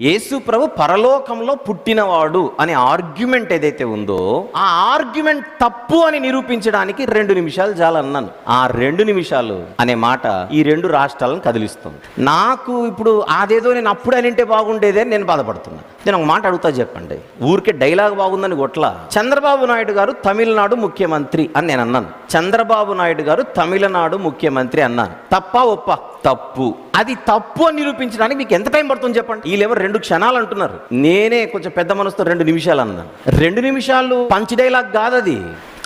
యేసు ప్రభు పరలోకంలో పుట్టినవాడు అనే ఆర్గ్యుమెంట్ ఏదైతే ఉందో ఆ ఆర్గ్యుమెంట్ తప్పు అని నిరూపించడానికి రెండు నిమిషాలు చాలన్నాను ఆ రెండు నిమిషాలు అనే మాట ఈ రెండు రాష్ట్రాలను కదిలిస్తుంది. నాకు ఇప్పుడు అదేదో నేను అప్పుడు అనింటే బాగుండేదే అని నేను బాధపడుతున్నా. నేను ఒక మాట అడుగుతా చెప్పండి. ఊరికే డైలాగ్ బాగుందని గొట్ల చంద్రబాబు నాయుడు గారు తమిళనాడు ముఖ్యమంత్రి అని నేను అన్నాను. చంద్రబాబు నాయుడు గారు తమిళనాడు ముఖ్యమంత్రి అన్నాను తప్ప ఒప్ప? తప్పు. అది తప్పు అని నిరూపించడానికి మీకు ఎంత టైం పడుతుంది చెప్పండి? వీళ్ళెవరు రెండు క్షణాలు అంటున్నారు. నేనే కొంచెం పెద్ద మనసుతో రెండు నిమిషాలు అన్నాను. రెండు నిమిషాలు? పంచ్ డైలాగ్ కాదు అది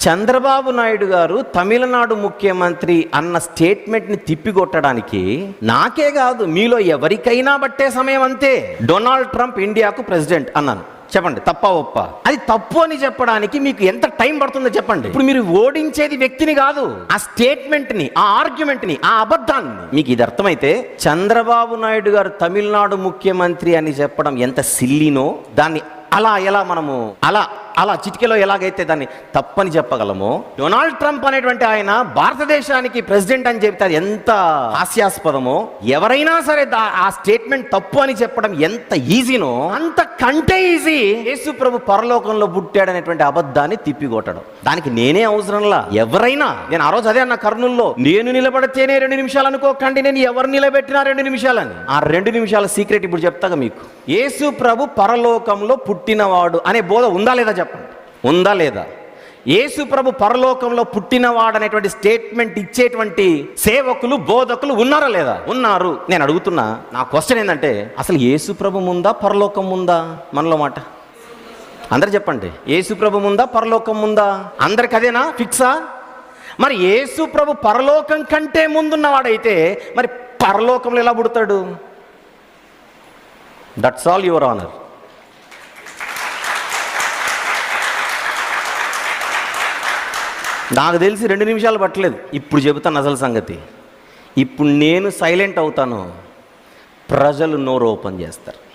చంద్రబాబు నాయుడు గారు తమిళనాడు ముఖ్యమంత్రి అన్న స్టేట్మెంట్ని తిప్పికొట్టడానికి నాకే కాదు మీలో ఎవరికైనా బట్టే సమయం అంతే. డొనాల్డ్ ట్రంప్ ఇండియాకు ప్రెసిడెంట్ అన్నాను. చెప్పండి తప్ప ఒప్ప? అది తప్పు అని చెప్పడానికి మీకు ఎంత టైం పడుతుందో చెప్పండి. ఇప్పుడు మీరు ఓడించేది వ్యక్తిని కాదు ఆ స్టేట్మెంట్ని ఆ ఆర్గ్యుమెంట్ని ఆ అబద్ధాన్ని. మీకు ఇది అర్థమైతే చంద్రబాబు నాయుడు గారు తమిళనాడు ముఖ్యమంత్రి అని చెప్పడం ఎంత సిల్లీనో దాన్ని అలా ఎలా మనము అలా అలా చిటికెలో ఎలాగైతే దాన్ని తప్పని చెప్పగలమో డొనాల్డ్ ట్రంప్ అనేటువంటి ఆయన భారతదేశానికి ప్రెసిడెంట్ అని చెప్తే అది ఎంత హాస్యాస్పదమో ఎవరైనా సరే దా- ఆ స్టేట్మెంట్ తప్పు అని చెప్పడం ఎంత ఈజీనో అంత కంటే ఈజీ యేసు ప్రభు పరలోకంలో పుట్టాడనేటువంటి అబద్ధాన్ని తిప్పికొట్టడం. దానికి నేనే అవసరంలా? ఎవరైనా? నేను ఆ రోజు అదే అన్న కర్నూల్లో నేను నిలబడితేనే రెండు నిమిషాలు అనుకోకండి నేను ఎవరు నిలబెట్టినా రెండు నిమిషాలని. ఆ రెండు నిమిషాల సీక్రెట్ ఇప్పుడు చెప్తాగా మీకు. యేసు ప్రభు పరలోకంలో పుట్టినవాడు అనే బోధ ఉందా లేదా చెప్పండి. ఉందా లేదా? యేసు ప్రభు పరలోకంలో పుట్టినవాడనేటువంటి స్టేట్మెంట్ ఇచ్చేటువంటి సేవకులు బోధకులు ఉన్నారా లేదా? ఉన్నారు. నేను అడుగుతున్నా నా క్వశ్చన్ ఏంటంటే అసలు యేసు ప్రభు ముందా పరలోకం ముందా? మనలో మాట. అందరు చెప్పండి యేసు ప్రభు ముందా పరలోకం ముందా? అందరికి అదేనా? ఫిక్సా మరి యేసు ప్రభు పరలోకం కంటే ముందున్నవాడైతే మరి పరలోకంలో ఎలా పుడతాడు? దట్స్ ఆల్ యువర్ ఆనర్ నాకు తెలిసి రెండు నిమిషాలు పట్టలేదు. ఇప్పుడు చెబుతాను అసలు సంగతి. ఇప్పుడు నేను సైలెంట్ అవుతాను. ప్రజలు నోరు ఓపెన్ చేస్తారు.